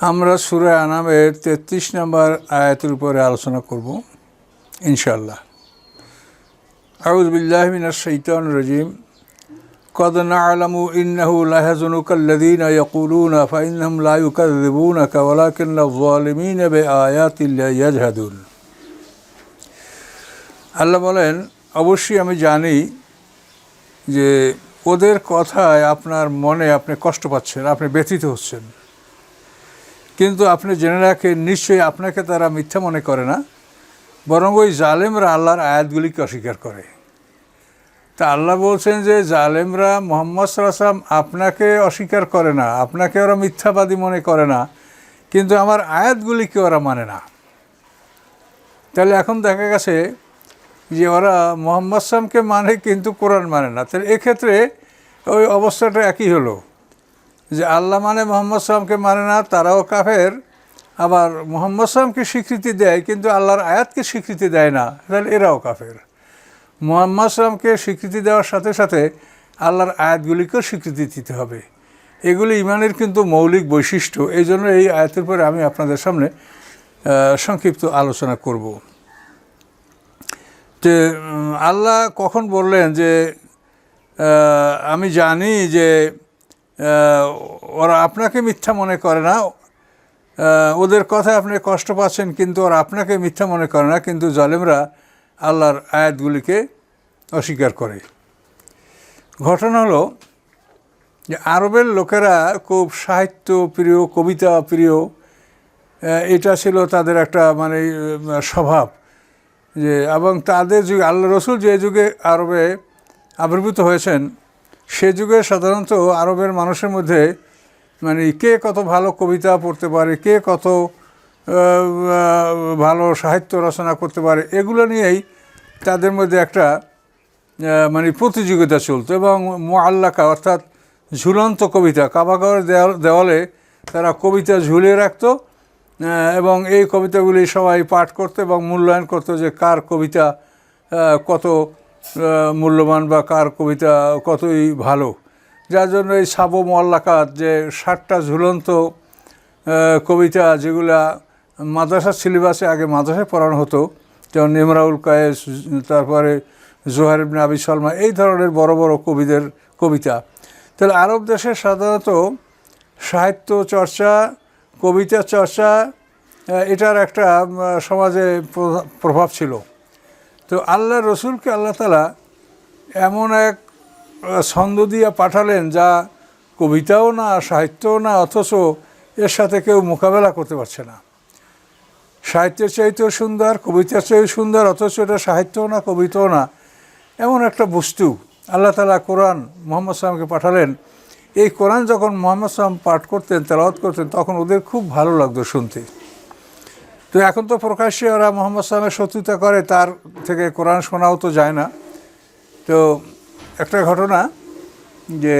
আমরা সুরে আনামের তেত্রিশ নম্বর আয়াতের উপরে আলোচনা করব ইনশাল্লাহ আউজ বিল্লাহ মিনাশ শৈতান রাজিম قد نعلم إنه ليحزنك الذين يقولون فإنهم لا يكذبونك ولكن الظالمين بآيات الله يجهدون আল্লাহ বলেন অবশ্যই আমি জানি যে ওদের কথায় আপনার মনে আপনি কষ্ট পাচ্ছেন আপনি ব্যথিত হচ্ছেন কিন্তু আপনি জেনে রাখেন, নিশ্চয়ই আপনাকে তারা মিথ্যা মনে করে না, বরং ওই জালেমরা আল্লাহর আয়াতগুলিকে অস্বীকার করে। তা আল্লাহ বলছেন যে, জালেমরা মোহাম্মদ সাল্লাম আপনাকে অস্বীকার করে না, আপনাকে ওরা মিথ্যাবাদী মনে করে না, কিন্তু আমার আয়াতগুলিকে ওরা মানে না। তাহলে এখন দেখা গেছে যে ওরা মোহাম্মদ সালামকে মানে কিন্তু কোরআন মানে না। তাহলে এক্ষেত্রে ওই অবস্থাটা একই হলো। যে আল্লাহ মানে মোহাম্মদ সালামকে মানে না, তারাও কাফের। আবার মোহাম্মদ সালামকে স্বীকৃতি দেয়, কিন্তু আল্লাহর আয়াতকে স্বীকৃতি দেয় না। তাহলে এরাও কাফের। মোহাম্মদ সালামকে স্বীকৃতি দেওয়ার সাথে সাথে আল্লাহর আয়াতগুলিকেও স্বীকৃতি দিতে হবে। এগুলি ইমানের কিন্তু মৌলিক বৈশিষ্ট্য। এই জন্য এই আয়াতের পরে আমি আপনাদের সামনে সংক্ষিপ্ত আলোচনা করব। যে আল্লাহ কখন বললেন যে আমি জানি যে ওরা আপনাকে মিথ্যা মনে করে না। ওদের কথায় আপনি কষ্ট পাচ্ছেন, কিন্তু ওরা আপনাকে মিথ্যা মনে করে না, কিন্তু জালেমরা আল্লাহর আয়াতগুলিকে অস্বীকার করে। ঘটনা হলো যে আরবের লোকেরা খুব সাহিত্য প্রিয়, কবিতা প্রিয় এটা ছিল তাদের একটা মানে স্বভাব যে, এবং তাদের যুগে, আল্লাহ রসুল যে যুগে আরবে আবির্ভূত হয়েছেন সে যুগে সাধারণত আরবের মানুষের মধ্যে মানে কে কত ভালো কবিতা পড়তে পারে, কে কত ভালো সাহিত্য রচনা করতে পারে, এগুলো নিয়েই তাদের মধ্যে একটা মানে প্রতিযোগিতা চলতো এবং মোয়াল্লাকা অর্থাৎ ঝুলন্ত কবিতা কাবাগরের দেওয়াল তারা কবিতা ঝুলিয়ে রাখত এবং এই কবিতাগুলি সবাই পাঠ করতো এবং মূল্যায়ন করতো যে কার কবিতা কত মূল্যবান বা কার কবিতা কতই ভালো। যার জন্য এই সাবো মোয়াল্লাকাত যে ষাটটা ঝুলন্ত কবিতা যেগুলা মাদ্রাসার সিলেবাসে আগে মাদ্রাসায় পড়ানো হতো, যেমন ইমরাউল কায়েস, তারপরে জোহার ইবনে আবি এই ধরনের বড় বড় কবিদের কবিতা। তাহলে আরব দেশে সাধারণত সাহিত্য চর্চা, কবিতা চর্চা এটার একটা সমাজে প্রভা- প্রভাব ছিল। তো আল্লাহ রসুলকে আল্লাহ তালা এমন এক ছন্দ দিয়া পাঠালেন যা কবিতাও না, সাহিত্যও না, অথচ এর সাথে কেউ মোকাবেলা করতে পারছে না। সাহিত্যের চাইতেও সুন্দর, কবিতার চাইতেও সুন্দর, অথচ এটা সাহিত্যও না, কবিতাও না। এমন একটা বস্তু আল্লাহ তালা কোরআন মোহাম্মদ সালামকে পাঠালেন। এই কোরআন যখন মোহাম্মদ সালাম পাঠ করতেন, তেলাওয়াত করতেন, তখন ওদের খুব ভালো লাগতো শুনতে। তো এখন তো প্রকাশ্যে ওরা মোহাম্মদ সালামের শত্রুতা করে, তার থেকে কোরআন শোনাও তো যায় না। তো একটা ঘটনা যে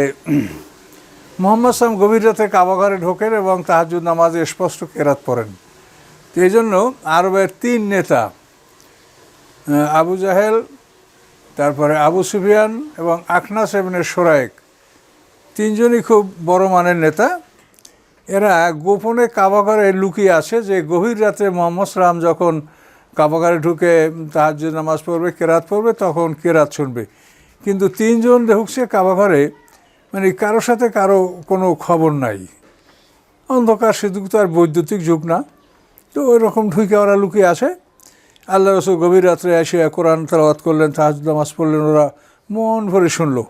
মোহাম্মদ সালাম গভীর রাতে কাবাঘরে ঢোকেন এবং তাহাজুদ নামাজে স্পষ্ট কেরাত পড়েন। তো এই জন্য আরবের তিন নেতা আবু জাহেল, তারপরে আবু সুফিয়ান এবং আখনা সেবনের সোরায়েক তিনজনই খুব বড় মানের নেতা। এরা গোপনে কাবাঘরে লুকিয়ে আছে যে গভীর রাতে মোহাম্মদ সালাম যখন কাবাঘরে ঢুকে তাহাজ নামাজ পড়বে, কেরাত পড়বে, তখন কেরাত শুনবে। কিন্তু তিনজন ঢুকছে কাবাঘরে মানে কারোর সাথে কারও কোনো খবর নাই। অন্ধকার সেযুগ তো আর বৈদ্যুতিক যুগ না। তো ওই রকম ঢুকে ওরা লুকিয়ে আসে আল্লাহ রসুল গভীর রাত্রে এসে কোরআন তালাবাত করলেন তাহাজ নামাজ পড়লেন, ওরা মন ভরে শুনলো।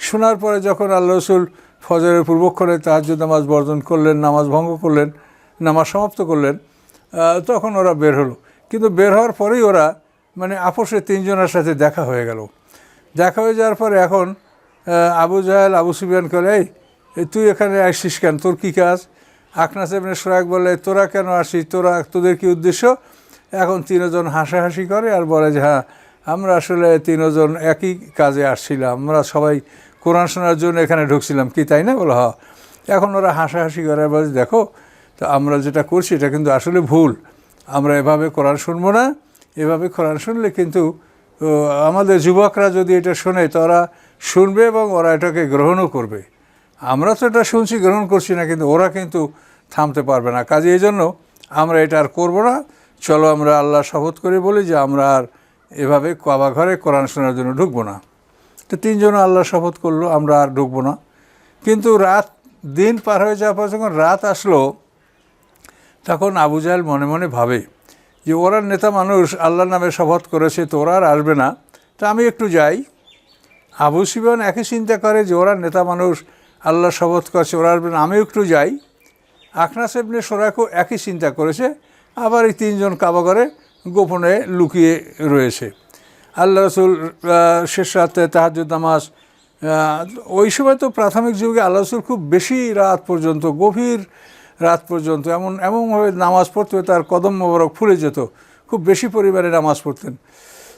শোনার পরে যখন আল্লাহ রসুল ফজরের পূর্বক্ষণে তাহাজ নামাজ বর্জন করলেন, নামাজ ভঙ্গ করলেন, নামাজ সমাপ্ত করলেন তখন ওরা বের হলো। কিন্তু বের হওয়ার পরেই ওরা মানে আপোষে তিনজনের সাথে দেখা হয়ে গেল। দেখা হয়ে যাওয়ার পরে এখন আবু জাহেল, আবু সুবিয়ান করে এই তুই এখানে আসছিস কেন? তোর কী কাজ? আকনা সাহেবের সোরাক বলে তোরা কেন আসিস তোরা, তোদের কি উদ্দেশ্য? এখন তিনজন হাসাহাসি করে আর বলে যে হ্যাঁ আমরা আসলে তিনজন একই কাজে আসছিলাম। আমরা সবাই কোরআন শোনার জন্য এখানে ঢুকছিলাম। কি তাই না? বলো হ এখন ওরা হাসাহাসি করে আর বলে, দেখো, তো আমরা যেটা করছি, এটা কিন্তু আসলে ভুল। আমরা এভাবে কোরআন শুনব না, এভাবে কোরআন শুনলে কিন্তু আমাদের যুবকরা যদি এটা শোনে, তো ওরা শুনবে এবং ওরা এটাকে গ্রহণও করবে। আমরা তো এটা শুনছি, গ্রহণ করছি না, কিন্তু ওরা কিন্তু থামতে পারবে না। কাজে এই জন্য আমরা এটা আর করব না। চলো আমরা আল্লাহ শপথ করে বলি যে, আমরা আর এভাবে কাবা ঘরে কোরআন শোনার জন্য ঢুকবো না। তো তিনজন আল্লাহ শপথ করল, আমরা আর ঢুকবো না। কিন্তু রাত, দিন পার হয়ে যাওয়ার পর যখন রাত আসলো, তখন আবু জাহেল মনে মনে ভাবে যে ওরা নেতা মানুষ, আল্লাহর নামে শপথ করেছে, তো ওরা আর আসবে না। তা আমি একটু যাই। আবু সিবন একই চিন্তা করে যে ওরা নেতা মানুষ আল্লাহ শপথ করছে, ওরা আসবে না। আমিও একটু যাই। আখনা সেবনে সোরাকও একই চিন্তা করেছে। আবার এই তিনজন কাবাগরে গোপনে লুকিয়ে রয়েছে। আল্লাহ রসুল শেষ রাতে তাহাজুদ নামাজ ওই সময় তো প্রাথমিক যুগে আল্লাহ রসুল খুব বেশি রাত পর্যন্ত, গভীর রাত পর্যন্ত, এমন, এমনভাবে নামাজ পড়তে তার কদম মোবারক ফুলে যেত, খুব বেশি পরিমাণে নামাজ পড়তেন।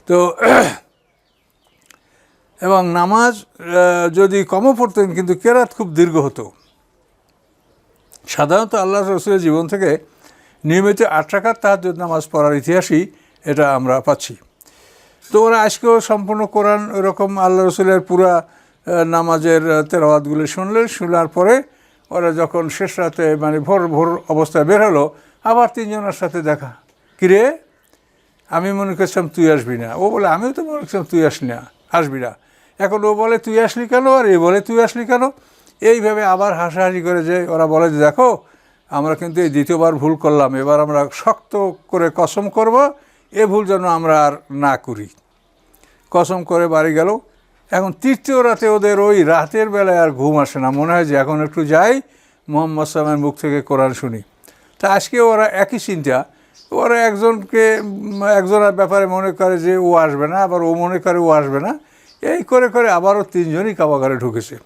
তো, এবং নামাজ যদি কমও পড়তেন, কিন্তু কেরাত খুব দীর্ঘ হতো। সাধারণত আল্লাহ রসুলের জীবন থেকে নিয়মিত আট রাকাত তাহাজ্জুদ নামাজ পড়ার ইতিহাসই এটা আমরা পাচ্ছি। তো ওরা আজকেও সম্পূর্ণ কোরআন এরকম আল্লাহ রসুলের পুরা নামাজের আহ, তেলাওয়াতগুলি শুনলেন শোনার পরে ওরা যখন শেষ রাতে মানে ভোর ভোর অবস্থায় বের হলো আবার তিনজনের সাথে দেখা। কিরে আমি মনে করছিলাম তুই আসবি না। ও বলে আমিও তো মনে করছিলাম তুই আসলি না আসবি না। এখন ও বলে তুই আসলি কেন? আর এ বলে তুই আসলি কেন? এইভাবে আবার হাসাহাসি করে যে ওরা বলে যে দেখো আমরা কিন্তু এই দ্বিতীয়বার ভুল করলাম এবার আমরা শক্ত করে কসম করব এ ভুল যেন আমরা আর না করি। কসম করে বাড়ি গেল। এখন তৃতীয় রাতে ওদের ওই রাতের বেলায় আর ঘুম আসে না। মনে হয় যে এখন একটু যাই, মোহাম্মদ সালামের মুখ থেকে কোরআন শুনি। তা আজকে ওরা একই চিন্তা। ওরা একজনকে, একজনের ব্যাপারে মনে করে যে ও আসবে না, আবার ও মনে করে ও আসবে না। এই করে করে আবারও তিনজনই কাবাগারে ঢুকেছে।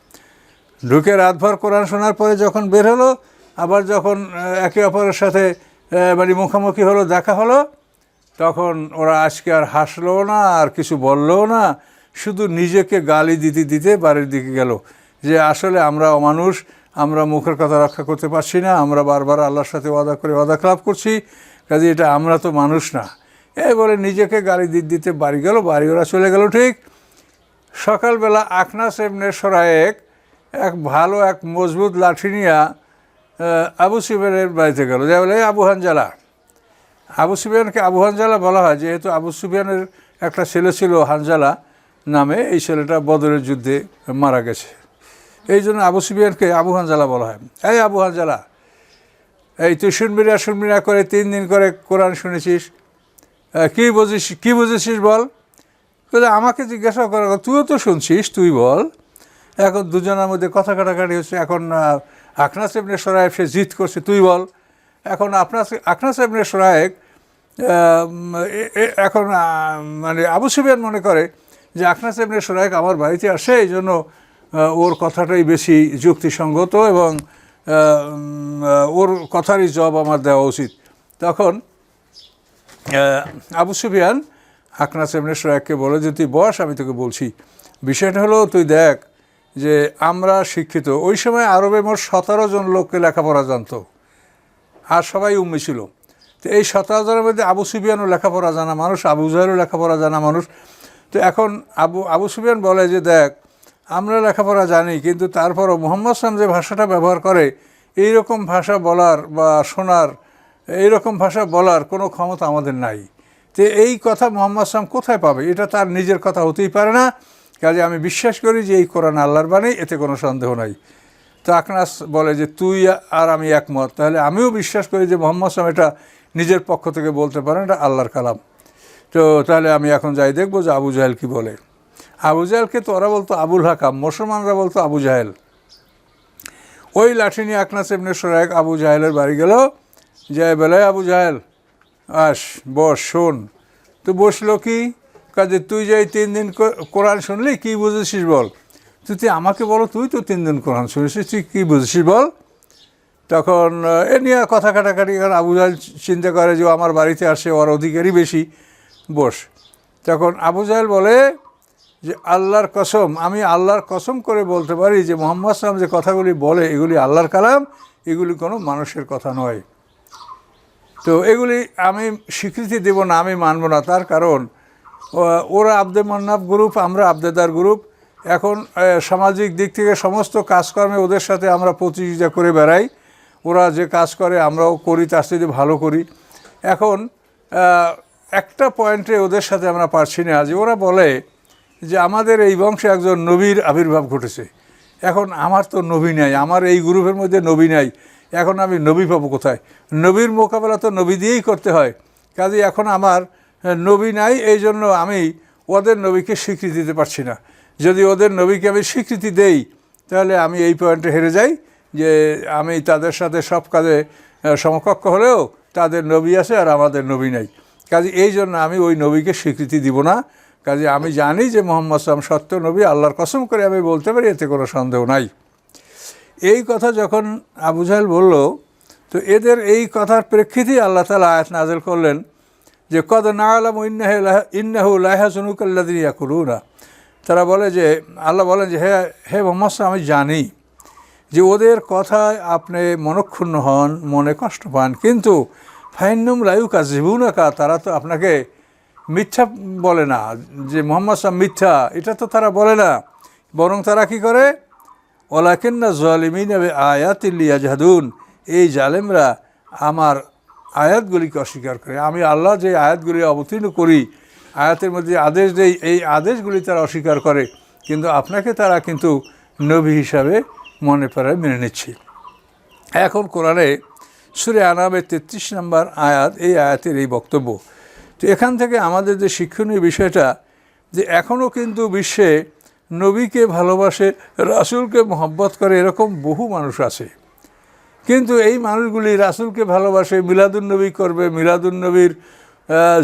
ঢুকে রাতভর কোরআন শোনার পরে যখন বের হলো, আবার যখন, একে অপরের সাথে মানে মুখোমুখি হলো, দেখা হলো তখন ওরা আজকে আর হাসলো না, আর কিছু বলল না, শুধু নিজেকে গালি দিতে দিতে বাড়ির দিকে গেল যে আসলে আমরা অমানুষ, আমরা মুখের কথা রক্ষা করতে পারছি না, আমরা বারবার আল্লাহর সাথে ওয়াদা করে ওয়াদা খেলাপ করছি, কাজে এটা আমরা তো মানুষ না। এই বলে নিজেকে গালি দিতে দিতে বাড়ি গেল, বাড়ি ওরা চলে গেল ঠিক। সকালবেলা আখনাস এমনে সরায়েক এক ভালো, এক মজবুত লাঠি নিয়ে আবু সিবেনের বাড়িতে গেল। যা বলে "এই আবু হানজালা আবু সুফিয়ানকে আবু হানজালা বলা হয় যেহেতু আবু সুফিয়ানের একটা ছেলে ছিল হানজালা নামে এই ছেলেটা বদরের যুদ্ধে মারা গেছে। এই জন্য আবু সুফিয়ানকে আবু হানজালা বলা হয়। এই আবু হানজালা এই তুই শুনবি না শুনবি না করে তিন দিন করে কোরআন শুনেছিস কী বুঝিস কী বুঝেছিস বল? আমাকে জিজ্ঞাসা কথা, তুইও তো শুনছিস তুই বল। এখন দুজনের মধ্যে কথা কাটাকাটি হচ্ছে এখন আহ, আখনাস ইবনে সরায়েব সে জিত করছে তুই বল। এখন আপনার আখনাস ইবনে সরায়েব এখন মানে আবু সুফিয়ান মনে করে যে আখনাস ইবনে সরায়েব আমার বাড়িতে আসে, এই জন্য ওর কথাটাই বেশি যুক্তিসঙ্গত এবং ওর কথারই জবাব আমার দেওয়া উচিত। তখন আবু সুফিয়ান আকনাস এমনি সোয়াককে বলে যে, তুই বস, আমি তোকে বলছি। বিষয়টা হলো, তুই দেখ যে, আমরা শিক্ষিত। ওই সময় আরবে মোট সতেরো জন লোককে লেখাপড়া জানতো। আর সবাই উম্মি ছিল। তো এই সতেরো জনের মধ্যে আবু সুফিয়ানও লেখাপড়া জানা মানুষ, আবু জাহেরও লেখাপড়া জানা মানুষ। তো এখন আবু আবু সুফিয়ান বলে যে, দেখ, আমরা লেখাপড়া জানি, কিন্তু তারপরও মোহাম্মদ সালাম যে ভাষাটা ব্যবহার করে এই রকম ভাষা বলার বা শোনার, এইরকম ভাষা বলার কোনো ক্ষমতা আমাদের নাই। তো এই কথা মোহাম্মদ সালাম কোথায় পাবে? এটা তার নিজের কথা হতেই পারে না। কাজে আমি বিশ্বাস করি যে, এই কোরআন আল্লাহর বাণী, এতে কোনো সন্দেহ নাই। তো আকনাস বলে যে, তুই আর আমি একমত। তাহলে আমিও বিশ্বাস করি যে, মোহাম্মদ সালাম এটা নিজের পক্ষ থেকে বলতে পারেন এটা আল্লাহর কালাম। তো তাহলে আমি এখন যাই, দেখব যে আবু জাহেল কী বলে। আবু জাহেলকে তো ওরা বলতো আবুল হাকাম, মুসলমানরা বলতো আবু জাহেল। ওই লাঠি নিয়ে আকনাস এমনি সরাক আবু জাহেলের বাড়ি গেল। যায় বেলায় আবু জাহেল, আস, বস, শোন। তো বসল কি? কাজে তুই যাই তিন দিন কোরআন শুনলি, কী বুঝেছিস বল? তুই আমাকে বলো, তুই তো তিন দিন কোরআন শুনেছিস, তুই কী বুঝেছিস বল? তখন, এ নিয়ে কথা কাটাকাটি কারণ আবু জাহেল চিন্তা করে যে আমার বাড়িতে আসে, ওর অধিকারই বেশি বস। তখন আবু জাহেল বলে যে, আল্লাহর কসম, আমি আল্লাহর কসম করে বলতে পারি যে, মোহাম্মদ সালাম যে কথাগুলি বলে, এগুলি আল্লাহর কালাম, এগুলি কোনো মানুষের কথা নয়। তো এগুলি আমি স্বীকৃতি দেব না, আমি মানব না। তার কারণ ওরা আব্দে মান্নাব গ্রুপ, আমরা আবদেদার গ্রুপ। এখন সামাজিক দিক থেকে সমস্ত কাজকর্মে ওদের সাথে আমরা প্রতিযোগিতা করে বেড়াই। ওরা যে কাজ করে, আমরাও করি, তার সাথে ভালো করি। এখন একটা পয়েন্টে ওদের সাথে আমরা পারছি না যে ওরা বলে যে আমাদের এই বংশে একজন নবীর আবির্ভাব ঘটেছে। এখন আমার তো নবী নাই, আমার এই গ্রুপের মধ্যে নবী নাই। এখন আমি নবী পাবো কোথায়? নবীর মোকাবেলা তো নবী দিয়েই করতে হয়। কাজে এখন আমার নবী নাই, এই জন্য আমি ওদের নবীকে স্বীকৃতি দিতে পারছি না। যদি ওদের নবীকে আমি স্বীকৃতি দেই, তাহলে আমি এই পয়েন্টে হেরে যাই। যে আমি তাদের সাথে সব কাজে সমকক্ষ হলেও তাদের নবী আছে আর আমাদের নবী নাই। কাজে এই জন্য আমি ওই নবীকে স্বীকৃতি দিব না। কাজে আমি জানি যে মোহাম্মদ সালাম সত্য নবী, আল্লাহর কসম করে আমি বলতে পারি, এতে কোনো সন্দেহ নাই। এই কথা যখন আবু জাহেল বলল, তো এদের এই কথার প্রেক্ষিতেই আল্লাহ তালা আয়াত নাজেল করলেন যে, কদ না আলাম ইন্নাহ ইন্নাহু লাহাজনুকাল্লাদিন ইয়াকুলুনা। তারা বলে যে, আল্লাহ বলেন যে, হে হে মোহাম্মদ আমি জানি যে ওদের কথায় আপনি মনক্ষুণ্ণ হন, মনে কষ্ট পান, কিন্তু ফাইনুম লাইউকা জীবুনাকা তারা তো আপনাকে মিথ্যা বলে না, যে মোহাম্মদ সাহেব মিথ্যা, এটা তো তারা বলে না। বরং তারা কি করে? ওলাকিন্না জলিমিন আয়াতিল্লিয়া জাহাদুন এই জালেমরা আমার আয়াতগুলিকে অস্বীকার করে। আমি আল্লাহ যে আয়াতগুলি অবতীর্ণ করি, আয়াতের মধ্যে আদেশ দেই, এই আদেশগুলি তারা অস্বীকার করে, কিন্তু আপনাকে তারা কিন্তু নবী হিসাবে মনে পড়ে মেনে নিচ্ছি। এখন কোরআনে সুরে আনাবের তেত্রিশ নম্বর আয়াত, এই আয়াতের এই বক্তব্য। তো এখান থেকে আমাদের যে শিক্ষণীয় বিষয়টা, যে এখনও কিন্তু বিশ্বে নবীকে ভালোবাসে, রাসূলকে মহব্বত করে এরকম বহু মানুষ আছে। কিন্তু এই মানুষগুলি রাসূলকে ভালোবাসে মিলাদুন্নবী করবে মিলাদুন্নবীর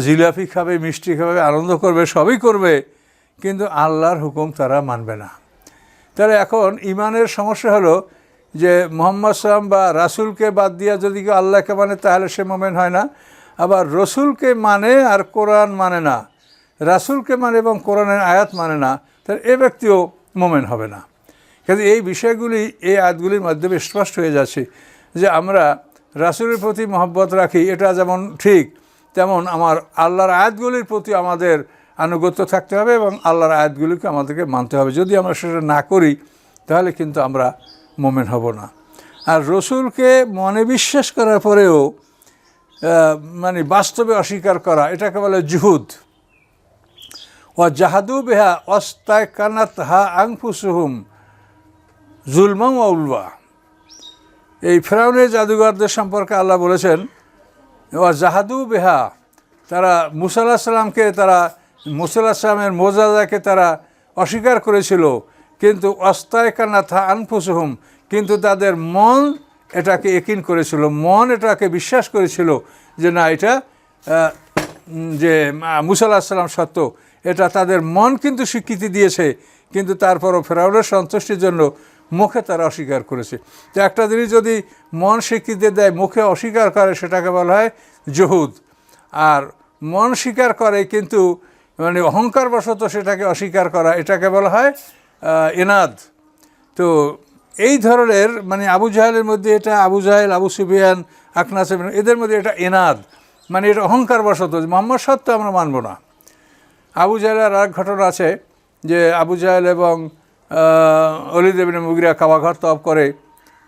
জিলাপি খাবে, মিষ্টি খাবে, আনন্দ করবে, সবই করবে, কিন্তু আল্লাহর হুকুম তারা মানবে না। তাহলে এখন ইমানের সমস্যা হলো যে মোহাম্মদ সালাম বা রাসুলকে বাদ দিয়া যদি কেউ আল্লাহকে মানে তাহলে সে মোমেন হয় না। আবার রসুলকে মানে আর কোরআন মানে না। রাসূলকে মানে এবং কোরআনের আয়াত মানে না। তাহলে এ ব্যক্তিও মোমেন হবে না। কিন্তু এই বিষয়গুলি, এই আয়াতগুলির মাধ্যমে স্পষ্ট হয়ে যাচ্ছে যে আমরা রাসুলের প্রতি মহব্বত রাখি। এটা যেমন ঠিক, তেমন আমার আল্লাহর আয়াতগুলির প্রতি আমাদের আনুগত্য থাকতে হবে এবং আল্লাহর আয়াতগুলিকে আমাদেরকে মানতে হবে। যদি আমরা সেটা না করি, তাহলে কিন্তু আমরা মোমেন হব না। আর রসুলকে মনে বিশ্বাস করার পরেও মানে বাস্তবে অস্বীকার করা, এটাকে বলে জুহুদ। ও জাহাদু বেহা অস্তায় কানাত হা আংফুসুহুম জুলমাম উলবা এই ফেরাউনের জাদুঘরদের সম্পর্কে আল্লাহ বলেছেন ও জাহাদু বেহা, তারা মুসাল্লাহ সাল্লামকে তারা মুসাল্লাহ সাল্লামের মোজাদাকে তারা অস্বীকার করেছিল, কিন্তু অস্তায় কান্নাথা আনফুসহুম, কিন্তু তাদের মন এটাকে একিন করেছিল, মন এটাকে বিশ্বাস করেছিল যে না, এটা যে মুসাল্লাহ সাল্লাম সত্য, এটা তাদের মন কিন্তু স্বীকৃতি দিয়েছে, কিন্তু তারপরও ফেরাউনের সন্তুষ্টির জন্য মুখে তারা অস্বীকার করেছে। তো একটা জিনিস যদি মন স্বীকৃতি দেয়, মুখে অস্বীকার করে, সেটাকে বলা হয় জহুদ। আর মন স্বীকার করে কিন্তু মানে অহংকার বশত সেটাকে অস্বীকার করা, এটাকে বলা হয় এনাদ। তো এই ধরনের মানে আবু জাহেলের মধ্যে এটা আবু জাহেল, আবু সুফিয়ান, আকনাস এদের মধ্যে এটা এনাদ। মানে এটা অহংকার বশত যে মোহাম্মদ সত্য আমরা মানব না। আবু জাহেলের আর ঘটনা আছে, যে আবু জাহেল এবং অলিদ ইবনে মুগিরা কাবাঘর তপ করে,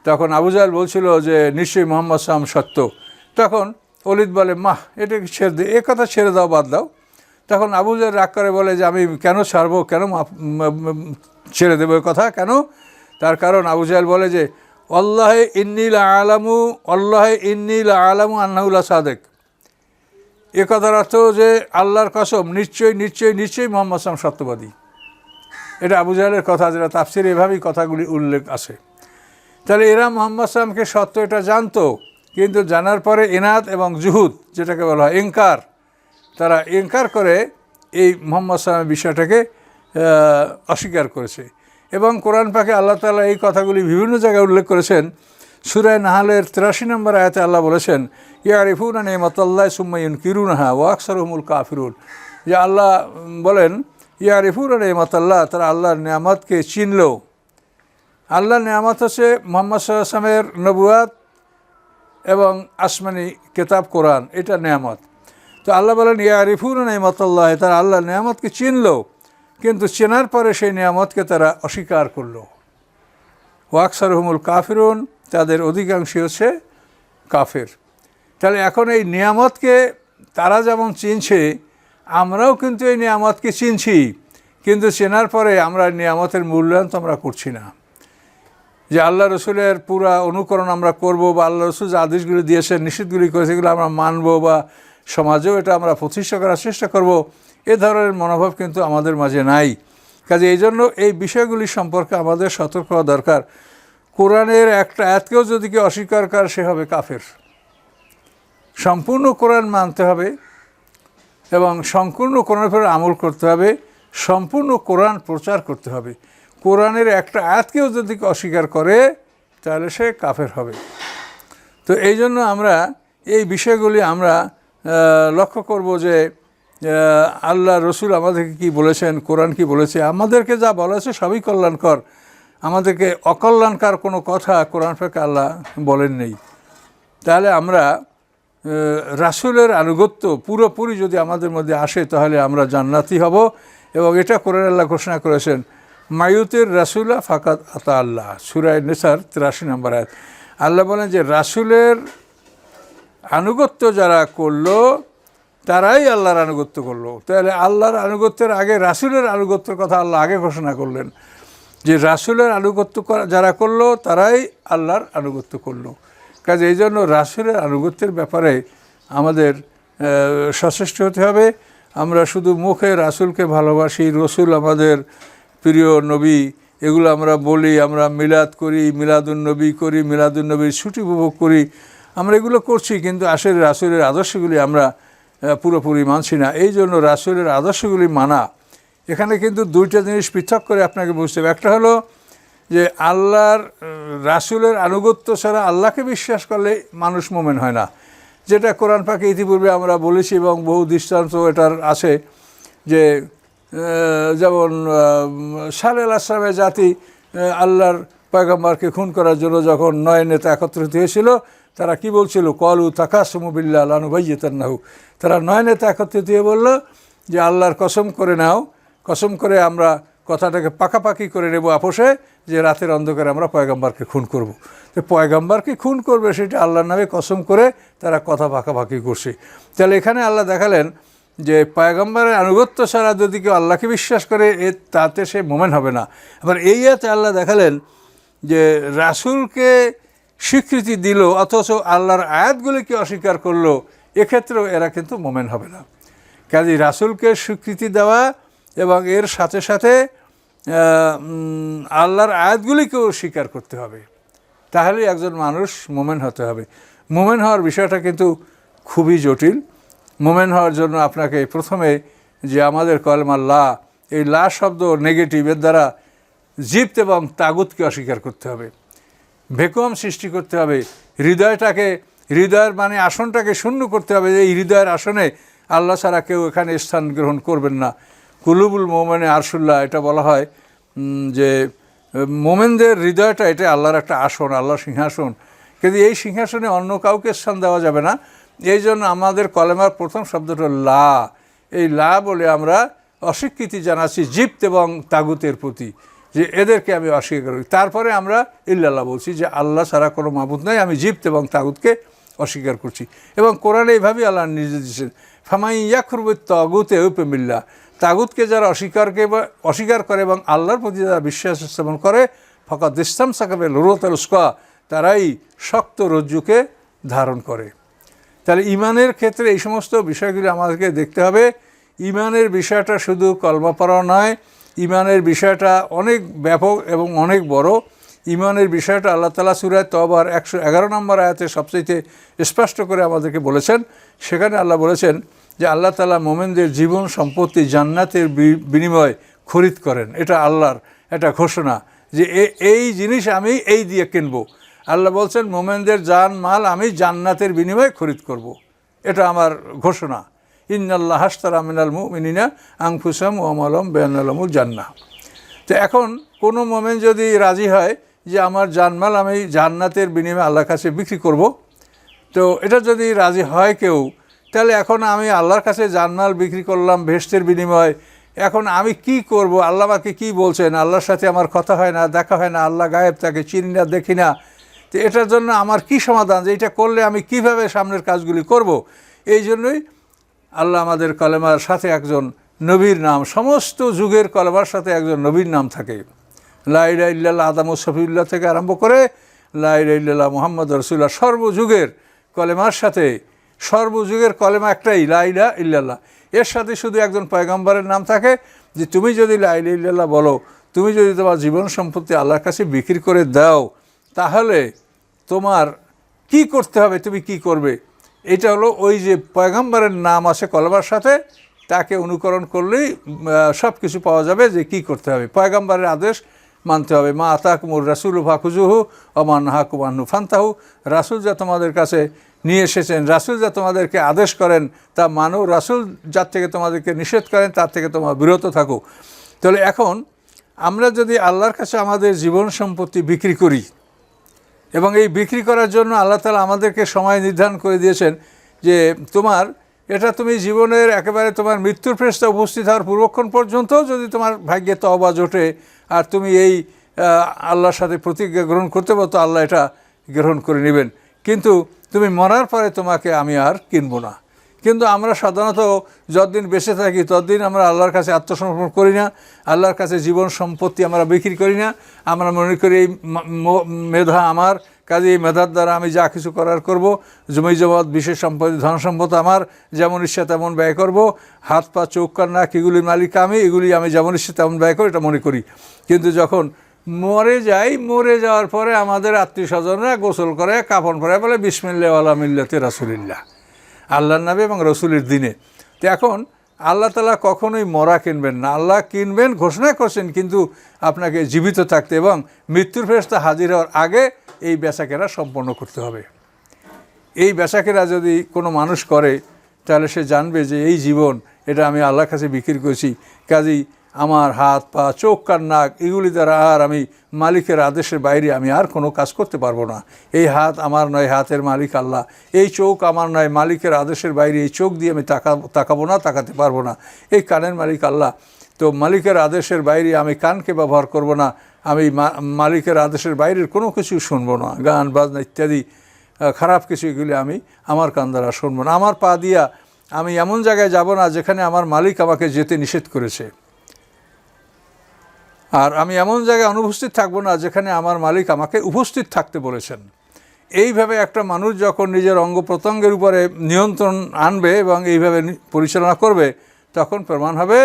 তখন আবু জাহেল বলছিল যে, নিশ্চয়ই মোহাম্মদ সালাম সত্য। তখন অলিদ বলে, মাহ এটাকে ছেড়ে দে, এ কথা ছেড়ে দাও, বাদ দাও। তখন আবু জাহেল রাগ করে বলে যে, আমি কেন ছাড়বো? কেন ছেড়ে দেবো কথা? কেন? তার কারণ আবু জাহেল বলে যে অল্লাহে ইন্নিল আলামু অল্লাহে ইন্নিল আলামু আন্নাউল্লা সাদেক। এ কথার অর্থ যে, আল্লাহর কসম, নিশ্চয়ই নিশ্চয়ই নিশ্চয়ই মোহাম্মদ সালাম সত্যবাদী। এটা আবু জাহেলের কথা, যেটা তাফসির এভাবেই কথাগুলি উল্লেখ আছে। তাহলে এরা মোহাম্মদ সালামকে সত্য এটা জানতো, কিন্তু জানার পরে এনাদ এবং জুহুদ, যেটাকে বলা হয় এঙ্কার তারা এঙ্কার করে এই মোহাম্মদ সালামের বিষয়টাকে অস্বীকার করেছে। এবং কোরআন পাকে আল্লাহ তালা এই কথাগুলি বিভিন্ন জায়গায় উল্লেখ করেছেন। সুরায় নাহালের তিরাশি নম্বর আয়াতে আল্লাহ বলেছেন, ইয়ারিফুন নেমতাল্লাহ সুম্মাইন কিরুনহা ওয়াকসরহমুল কাফিরুন। যে আল্লাহ বলেন, ইয়ারিফুন নেমতাল্লাহ তারা আল্লাহর নিয়ামতকে চিনল আল্লাহর নিয়ামত হচ্ছে মোহাম্মদ সাল্লামের নবুয়াত এবং আসমানি কেতাব কোরআন, এটা নেয়ামত। তো আল্লাহ বলেন, ইয়া রিফুন নেমতাল্লাহ তারা আল্লাহর নিয়ামতকে চিনল, কিন্তু চেনার পরে সেই নিয়ামতকে তারা অস্বীকার করল। ওয়াকসার হুমুল কাফিরুন, তাদের অধিকাংশই হচ্ছে কাফের। তাহলে এখন এই নিয়ামতকে তারা যেমন চিনছে, আমরাও কিন্তু এই নিয়ামতকে চিনছি, কিন্তু চেনার পরে আমরা নিয়ামতের মূল্যায়ন তো আমরা করছি না। যে আল্লাহ রসুলের পুরা অনুকরণ আমরা করব বা আল্লাহ রসুল যে আদেশগুলি দিয়েছেন, নিষেধগুলি করেছে সেগুলো আমরা মানব বা সমাজেও এটা আমরা প্রতিষ্ঠা করার চেষ্টা করব। এ ধরনের মনোভাব কিন্তু আমাদের মাঝে নাই। কাজে এই জন্য এই বিষয়গুলি সম্পর্কে আমাদের সতর্ক হওয়া দরকার। কোরআনের একটা আয়াতকেও যদি কেউ অস্বীকার করে, সে হবে কাফের। সম্পূর্ণ কোরআন মানতে হবে এবং সম্পূর্ণ কোরআনের উপরে আমল করতে হবে, সম্পূর্ণ কোরআন প্রচার করতে হবে। কোরআনের একটা আয়াতকেও যদি অস্বীকার করে, তাহলে সে কাফের হবে। তো এই জন্য আমরা এই বিষয়গুলি আমরা লক্ষ্য করব যে আল্লাহ রসুল আমাদেরকে কি বলেছেন, কোরআন কি বলেছে, আমাদেরকে যা বলেছে সবই কল্যাণকর। আমাদেরকে অকল্যাণকার কোনো কথা কোরআন ফেকে আল্লাহ বলেন নেই। তাহলে আমরা রাসূলের আনুগত্য পুরোপুরি যদি আমাদের মধ্যে আসে, তাহলে আমরা জান্নাতি হব এবং এটা কোরআন আল্লাহ ঘোষণা করেছেন, মায়ুতের রাসুলা ফাকাত আতা আল্লাহ। সুরায় নেসার তিরাশি নম্বর আয়াত। আল্লাহ বলেন যে, রাসূলের আনুগত্য যারা করল, তারাই আল্লাহর আনুগত্য করল। তাহলে আল্লাহর আনুগত্যের আগে রাসূলের আনুগত্যের কথা আল্লাহ আগে ঘোষণা করলেন। যে রাসূলের আনুগত্য যারা করল, তারাই আল্লাহর আনুগত্য করল। কাজে এই জন্য রাসূলের আনুগত্যের ব্যাপারে আমাদের সচেষ্ট হতে হবে। আমরা শুধু মুখে রাসূলকে ভালোবাসি, রসুল আমাদের প্রিয় নবী, এগুলো আমরা বলি, আমরা মিলাদ করি, মিলাদুন নবী করি, মিলাদুন নবীর ছুটি উপভোগ করি। আমরা এগুলো করছি, কিন্তু আসলে রাসূলের আদর্শগুলি আমরা পুরোপুরি মানছি না। এই জন্য রাসূলের আদর্শগুলি মানা। এখানে কিন্তু দুইটা জিনিস পৃথক করে আপনাকে বুঝতে হবে। একটা হলো যে আল্লাহর রাসূলের আনুগত্য ছাড়া আল্লাহকে বিশ্বাস করলে মানুষ মোমেন হয় না। যেটা কোরআন পাকে ইতিপূর্বে আমরা বলেছি এবং বহু দৃষ্টান্ত এটার আছে যে যেমন সালে আসলামের জাতি আল্লাহর পয়গম্বরকে খুন করার জন্য যখন নয় নেতা একত্রিত হয়েছিল তারা কি বলছিল? কলু তাকাসমুবিল্লা লানুবাইয়েতান্নাহু। তারা নয় নেতা একত্রিত হয়ে বলল যে, আল্লাহর কসম করে নাও, কসম করে আমরা কথাটাকে পাকাপাকি করে নেব আপোষে, যে রাতের অন্ধকারে আমরা পয়গাম্বারকে খুন করব। তো পয়গাম্বারকে খুন করবে সেটা আল্লাহর নামে কসম করে তারা কথা পাকাপাকি করছে। তাহলে এখানে আল্লাহ দেখালেন যে, পয়গম্বরের আনুগত্য ছাড়া যদি কেউ আল্লাহকে বিশ্বাস করে, এ তাতে সে মোমেন হবে না। আবার এই আল্লাহ দেখালেন যে, রাসূলকে স্বীকৃতি দিল, অথচ আল্লাহর আয়াতগুলিকে অস্বীকার করল, এক্ষেত্রেও এরা কিন্তু মোমেন হবে না। কাজী রাসুলকে স্বীকৃতি দেওয়া এবং এর সাথে সাথে আল্লাহর আয়াতগুলিকেও স্বীকার করতে হবে। তাহলেই একজন মানুষ মোমেন হতে হবে। মোমেন হওয়ার বিষয়টা কিন্তু খুবই জটিল। মোমেন হওয়ার জন্য আপনাকে প্রথমে যে আমাদের কলমা লা, এই লা শব্দ নেগেটিভের দ্বারা জিপ্ত এবং তাগুতকে অস্বীকার করতে হবে। ভেকুয়াম সৃষ্টি করতে হবে। হৃদয়টাকে, হৃদয়ের মানে আসনটাকে শূন্য করতে হবে এই হৃদয়ের আসনে আল্লাহ ছাড়া কেউ এখানে স্থান গ্রহণ করবেন না। কুলুবুল মোমেনে আরশুল্লাহ এটা বলা হয় যে, মোমেনদের হৃদয়টা এটা আল্লাহর একটা আসন আল্লাহ সিংহাসন। কিন্তু এই সিংহাসনে অন্য কাউকে স্থান দেওয়া যাবে না। এই জন্য আমাদের কলেমার প্রথম শব্দটা লা। এই লা বলে আমরা অস্বীকৃতি জানাচ্ছি জিপ্ত এবং তাগুতের প্রতি। যে এদেরকে আমি অস্বীকার করি। তারপরে আমরা ইল্লাল্লাহ বলছি যে আল্লাহ ছাড়া কোনো মাবুদ নাই, আমি জিপ্ত এবং তাগুদকে অস্বীকার করছি। এবং কোরআনে এইভাবেই আল্লাহ নির্দেশ দিচ্ছেন ফামাই ইয়াকুরবে তাগুতে উপমিল্লা তাগুতকে যারা অস্বীকারকে অস্বীকার করে এবং আল্লাহর প্রতি যারা বিশ্বাস স্থাপন করে ফকাত ইসলাম সাকাবে লুরতাল উস্কা, তারাই শক্ত রজ্জুকে ধারণ করে। তাহলে ইমানের ক্ষেত্রে এই সমস্ত বিষয়গুলি আমাদেরকে দেখতে হবে। ইমানের বিষয়টা শুধু কলমা পড়া নয় ইমানের বিষয়টা অনেক ব্যাপক এবং অনেক বড়। ইমানের বিষয়টা আল্লাহ তালা সুরায় তবার একশো এগারো নম্বর আয়াতে সবচেয়ে স্পষ্ট করে আমাদেরকে বলেছেন। সেখানে আল্লাহ বলেছেন যে আল্লাহ তালা মোমেনদের জীবন সম্পত্তি জান্নাতের বিনিময় খরিদ করেন। এটা আল্লাহর একটা ঘোষণা যে এই জিনিস আমি এই দিয়ে কিনব। আল্লাহ বলছেন, মোমেনদের জান মাল আমি জান্নাতের বিনিময়ে খরিদ করব। এটা আমার ঘোষণা। ইন্নাল্লাহ হাস্তারা মিনাল মুমিনিনা আংফুসাম ও আমলম বেয়ানালমুল জান্না তো এখন কোনো মোমেন যদি রাজি হয় যে আমার জানমাল আমি জান্নাতের বিনিময়ে আল্লাহর কাছে বিক্রি করব। তো এটা যদি রাজি হয় কেউ, তাহলে এখন আমি আল্লাহর কাছে জানমাল বিক্রি করলাম ভেস্তের বিনিময়, এখন আমি কি করব? আল্লাহ আমাকে কী বলছেন? আল্লাহর সাথে আমার কথা হয় না, দেখা হয় না, আল্লাহ গায়েব তাকে চিনি না, দেখি না। তো এটার জন্য আমার কি সমাধান? যে এটা করলে আমি কীভাবে সামনের কাজগুলি করব? এই জন্যই আল্লাহ আমাদের কলেমার সাথে একজন নবীর নাম, সমস্ত যুগের কলেমার সাথে একজন নবীর নাম থাকে। লাইলা ইল্লাল্লাহ আদাম শফিউল্লাহ থেকে আরম্ভ করে লাইলা ইল্লাল্লাহ মোহাম্মদ রসুল্লাহ সর্বযুগের কলেমার সাথে, সর্বযুগের কলেমা একটাই লাইলা ইল্লাল্লাহ। এর সাথে শুধু একজন পয়গম্বরের নাম থাকে যে তুমি যদি লাইলা ইল্লাল্লাহ বলো, তুমি যদি তোমার জীবন সম্পত্তি আল্লাহর কাছে বিক্রি করে দাও, তাহলে তোমার কি করতে হবে, তুমি কি করবে? এটা হলো ওই যে পয়গম্বরের নাম আছে কলবার সাথে, তাকে অনুকরণ করলেই সব কিছু পাওয়া যাবে যে কি করতে হবে। পয়গম্বরের আদেশ মানতে হবে, মা আতাকুমুর রাসুল ফাকুজুহু অমান হাকুমান্নু ফান্তাহু। রাসুল যা তোমাদের কাছে নিয়ে এসেছেন, রাসুল যা তোমাদেরকে আদেশ করেন, তা মানো। রাসুল যার থেকে তোমাদেরকে নিষেধ করেন, তার থেকে তোমার বিরত থাকো। তাহলে এখন আমরা যদি আল্লাহর কাছে আমাদের জীবন সম্পত্তি বিক্রি করি এবং এই বিক্রি করার জন্য আল্লাহ তালা আমাদেরকে সময় নির্ধারণ করে দিয়েছেন যে তোমার, এটা তুমি জীবনের একেবারে তোমার মৃত্যুর ফ্রেস্তা উপস্থিত হওয়ার পূর্বক্ষণ পর্যন্ত যদি তোমার ভাগ্যে তবা জোটে আর তুমি এই আল্লাহর সাথে প্রতিজ্ঞা গ্রহণ করতে পারো, তো আল্লাহ এটা গ্রহণ করে নেবেন। কিন্তু তুমি মরার পরে তোমাকে আমি আর কিনবো না। কিন্তু আমরা সাধারণত যতদিন বেঁচে থাকি, ততদিন আমরা আল্লাহর কাছে আত্মসমর্পণ করি না, আল্লাহর কাছে জীবন সম্পত্তি আমরা বিক্রি করি না। আমরা মনে করি এই মেধা আমার, কাজে এই মেধার দ্বারা আমি যা কিছু করার করব, জমি জমাত, বিশেষ সম্পত্তি, ধন সম্পদ আমার, যেমন ইচ্ছা তেমন ব্যয় করব। হাত পা, চোখ কান, নাক এগুলির মালিক আমি, এগুলি আমি যেমন ইচ্ছা তেমন ব্যয় করি, এটা মনে করি। কিন্তু যখন মরে যাই, মরে যাওয়ার পরে আমাদের আত্মীয় স্বজনরা গোসল করে কাপড় পরে বলে বিসমিল্লা মিল্লাতে রাসুলিল্লাহ। আল্লাহর নামে এবং রসুলের দিনে। তো এখন আল্লাহ তালা কখনোই মরা কিনবেন না। আল্লাহ কিনবেন, ঘোষণা করছেন, কিন্তু আপনাকে জীবিত থাকতে এবং মৃত্যুর ফেরস্তা হাজির হওয়ার আগে এই বেচাকেরা সম্পন্ন করতে হবে। এই বেচাকেরা যদি কোনো মানুষ করে, তাহলে সে জানবে যে এই জীবন, এটা আমি আল্লাহর কাছে বিক্রি করছি। কাজেই আমার হাত, পা, চোখ, কান, নাক, এগুলি দ্বারা আর আমি মালিকের আদেশের বাইরে আমি আর কোনো কাজ করতে পারব না। এই হাত আমার নয়, হাতের মালিক আল্লাহ। এই চোখ আমার নয়, মালিকের আদেশের বাইরে এই চোখ দিয়ে আমি তাকা, তাকাবো না, তাকাতে পারব না। এই কানের মালিক আল্লাহ। তো মালিকের আদেশের বাইরে আমি কানকে ব্যবহার করব না। আমি মালিকের আদেশের বাইরের কোনো কিছু শুনব না। গান, বাজনা ইত্যাদি খারাপ কিছু এগুলি আমি আমার কান দ্বারা শুনব না। আমার পা দিয়া আমি এমন জায়গায় যাব না যেখানে আমার মালিক আমাকে যেতে নিষেধ করেছে। আর আমি এমন জায়গায় অনুপস্থিত থাকব না যেখানে আমার মালিক আমাকে উপস্থিত থাকতে বলেছেন। এইভাবে একটা মানুষ যখন নিজের অঙ্গ প্রত্যঙ্গের উপরে নিয়ন্ত্রণ আনবে এবং এইভাবে পরিচালনা করবে, তখন প্রমাণ হবে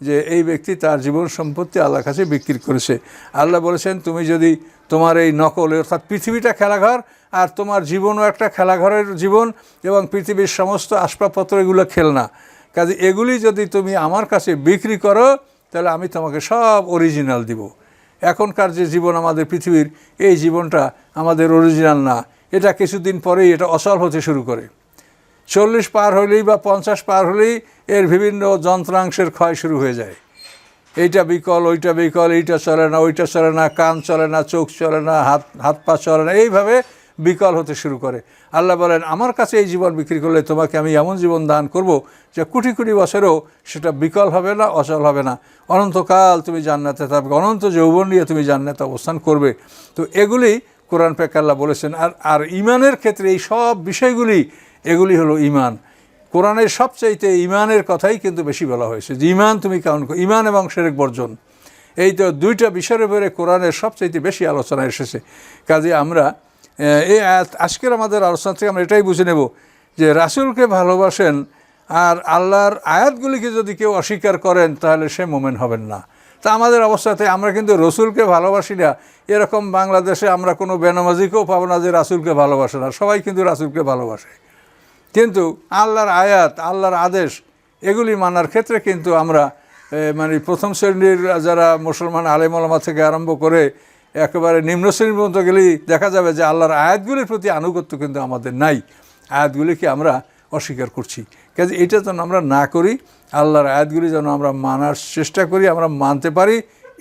যে এই ব্যক্তি তার জীবন সম্পত্তি আল্লাহর কাছে বিক্রি করেছে। আল্লাহ বলেছেন, তুমি যদি তোমার এই নকল, অর্থাৎ পৃথিবীটা খেলাঘর আর তোমার জীবনও একটা খেলাঘরের জীবন এবং পৃথিবীর সমস্ত আসবাবপত্র এগুলো খেলনা। কাজে এগুলি যদি তুমি আমার কাছে বিক্রি করো তাহলে আমি তোমাকে সব অরিজিনাল দিব। এখনকার যে জীবন আমাদের পৃথিবীর, এই জীবনটা আমাদের অরিজিনাল না। এটা কিছুদিন পরেই এটা অসল হতে শুরু করে। চল্লিশ পার হলেই বা পঞ্চাশ পার হলেই এর বিভিন্ন যন্ত্রাংশের ক্ষয় শুরু হয়ে যায়। এইটা বিকল, ওইটা বিকল, এইটা চলে না, ওইটা চলে না, কান চলে না, চোখ চলে না, হাত হাত পা চলে না। এইভাবে বিকল হতে শুরু করে। আল্লাহ বলেন, আমার কাছে এই জীবন বিক্রি করলে তোমাকে আমি এমন জীবন দান করব যে কোটি কোটি বছরেও সেটা বিকল হবে না, অচল হবে না। অনন্তকাল তুমি জান্নাতে থাকবে, অনন্ত যৌবন নিয়ে তুমি জান্নাতে অবস্থান করবে। তো এগুলি কোরআন পেকাল্লা বলেছেন, আর আর ইমানের ক্ষেত্রে এই সব বিষয়গুলি, এগুলি হলো ইমান কোরআনের সবচাইতে ইমানের কথাই কিন্তু বেশি বলা হয়েছে যে ইমান তুমি কেমন ইমান এবং সেরেক বর্জন। এই তো দুইটা বিষয়ের উপরে কোরআনের সবচাইতে বেশি আলোচনা এসেছে। কাজে আমরা এই আজকের আমাদের আলোচনা থেকে আমরা এটাই বুঝে নেব যে রাসুলকে ভালোবাসেন আর আল্লাহর আয়াতগুলিকে যদি কেউ অস্বীকার করেন, তাহলে সে মোমেন হবেন না। তা আমাদের অবস্থাতে আমরা কিন্তু রসুলকে ভালোবাসি না। এরকম বাংলাদেশে আমরা কোনো বেনামাজিকেও পাবো না যে রাসুলকে ভালোবাসে না। সবাই কিন্তু রাসুলকে ভালোবাসে। কিন্তু আল্লাহর আয়াত, আল্লাহর আদেশ, এগুলি মানার ক্ষেত্রে কিন্তু আমরা মানে প্রথম শ্রেণির যারা মুসলমান আলেমলামা থেকে আরম্ভ করে একেবারে নিম্ন শ্রেণির মতো গেলেই দেখা যাবে যে আল্লাহর আয়াতগুলির প্রতি আনুগত্য কিন্তু আমাদের নাই। আয়াতগুলিকে আমরা অস্বীকার করছি। কাজে এটা যেন আমরা না করি, আল্লাহর আয়াতগুলি যেন আমরা মানার চেষ্টা করি, আমরা মানতে পারি,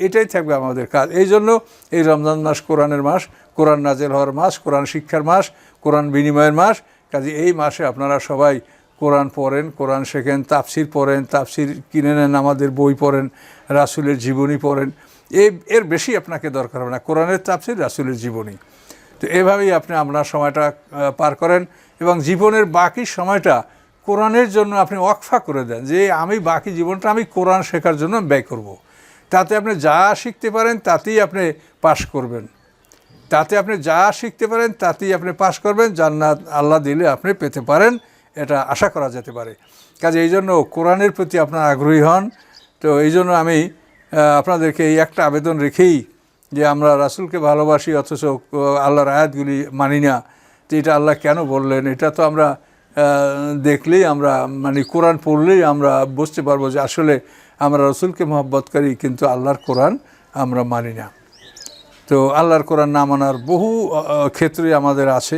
এটাই থাকবে আমাদের কাজ। এই জন্য এই রমজান মাস কোরআনের মাস, কোরআন নাজেল হওয়ার মাস, কোরআন শিক্ষার মাস, কোরআন বিনিময়ের মাস। কাজে এই মাসে আপনারা সবাই কোরআন পড়েন, কোরআন শেখেন, তাফসির পড়েন, তাফসির কিনে নেন, আমাদের বই পড়েন, রাসুলের জীবনী পড়েন এ, এর বেশি আপনাকে দরকার হবে না। কোরআনের তাফসির রাসুলের জীবনী। তো এভাবেই আপনি আপনার সময়টা পার করেন এবং জীবনের বাকি সময়টা কোরআনের জন্য আপনি ওয়াকফা করে দেন যে, আমি বাকি জীবনটা আমি কোরআন শেখার জন্য ব্যয় করব। তাতে আপনি যা শিখতে পারেন তাতেই আপনি পাশ করবেন। তাতে আপনি যা শিখতে পারেন তাতেই আপনি পাশ করবেন। জান্নাত আল্লাহ দিলে আপনি পেতে পারেন, এটা আশা করা যেতে পারে। কাজে এই জন্য কোরআনের প্রতি আপনার আগ্রহী হন। তো এই জন্য আমি আপনাদেরকে এই একটা আবেদন রেখেই যে আমরা রাসূলকে ভালোবাসি, অথচ আল্লাহর আয়াতগুলি মানি না তো এটা আল্লাহ কেন বললেন? এটা তো আমরা দেখলেই আমরা মানে কোরআন পড়লেই আমরা বুঝতে পারব যে আসলে আমরা রসুলকে মহব্বত করি, কিন্তু আল্লাহর কোরআন আমরা মানি না। তো আল্লাহর কোরআন না মানার বহু ক্ষেত্রে আমাদের আছে।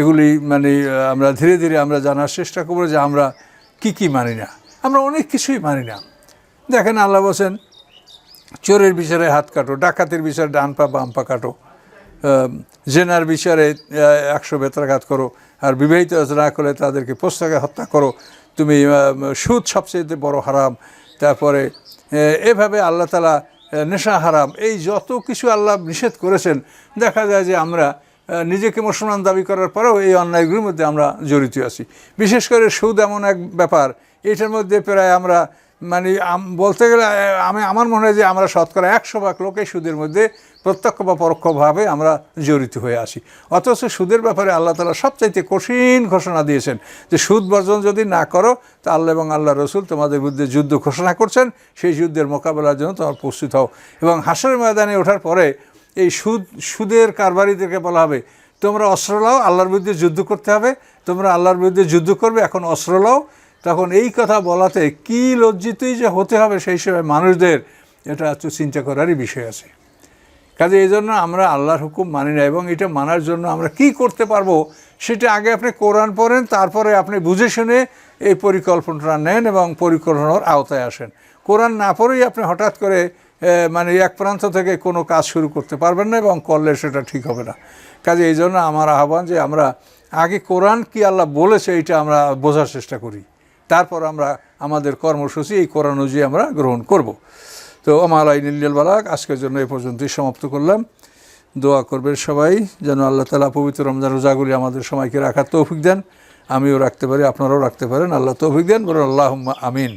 এগুলি মানে আমরা ধীরে ধীরে আমরা জানার চেষ্টা করব যে আমরা কি কি মানি না। আমরা অনেক কিছুই মানি না। দেখেন আল্লাহ বলছেন চোরের বিচারে হাত কাটো, ডাকাতের বিচারে ডান পা, বাম পা কাটো জেনার বিচারে একশো বেত্রাঘাত করো, আর বিবাহিত না করলে তাদেরকে পোস্তাকে হত্যা করো, তুমি সুদ সবচেয়ে বড় হারাম, তারপরে এভাবে আল্লাহ তালা নেশা হারাম, এই যত কিছু আল্লাহ নিষেধ করেছেন, দেখা যায় যে আমরা নিজেকে মুসলমান দাবি করার পরেও এই অন্যায়গুলির মধ্যে আমরা জড়িত আছি। বিশেষ করে সুদ এমন এক ব্যাপার, এটার মধ্যে প্রায় আমরা মানে বলতে গেলে আমি, আমার মনে হয় যে আমরা শতকরা একশো ভাগ লোকে সুদের মধ্যে প্রত্যক্ষ বা পরোক্ষভাবে আমরা জড়িত হয়ে আসি অথচ সুদের ব্যাপারে আল্লাহ তালা সবচাইতে কঠিন ঘোষণা দিয়েছেন যে সুদ বর্জন যদি না করো, তা আল্লাহ এবং আল্লাহ রসুল তোমাদের বিরুদ্ধে যুদ্ধ ঘোষণা করছেন, সেই যুদ্ধের মোকাবেলার জন্য তোমার প্রস্তুত হও। এবং হাসরের ময়দানে ওঠার পরে এই সুদ, সুদের কারবারিদেরকে বলা হবে, তোমরা অস্ত্র লাও, আল্লাহর বিরুদ্ধে যুদ্ধ করতে হবে, তোমরা আল্লাহর বিরুদ্ধে যুদ্ধ করবে, এখন অস্ত্র লাও তখন এই কথা বলাতে কি লজ্জিতই যে হতে হবে সেই সময় মানুষদের, এটা একটু চিন্তা করারই বিষয় আছে। কাজে এই জন্য আমরা আল্লাহর হুকুম মানি না এবং এটা মানার জন্য আমরা কি করতে পারব সেটা আগে আপনি কোরআন পড়েন, তারপরে আপনি বুঝে শুনে এই পরিকল্পনাটা নেন এবং পরিকল্পনার আওতায় আসেন। কোরআন না পড়েই আপনি হঠাৎ করে মানে এক প্রান্ত থেকে কোনো কাজ শুরু করতে পারবেন না এবং করলে সেটা ঠিক হবে না। কাজে এই জন্য আমার আহ্বান যে আমরা আগে কোরআন কি আল্লাহ বলেছে এইটা আমরা বোঝার চেষ্টা করি। তারপর আমরা আমাদের কর্মসূচি, এই কোরআন অনুযায়ী আমরা গ্রহণ করব। তো আমার আইনুল বালাক, আজকের জন্য এ পর্যন্তই সমাপ্ত করলাম। দোয়া করবেন সবাই, যেন আল্লাহ তালা পবিত্র রমজান রোজাগুলি আমাদের সময়কে রাখার তৌফিক দেন। আমিও রাখতে পারি, আপনারাও রাখতে পারেন, আল্লাহ তৌফিক দেন। বলুন আল্লাহ আমিন।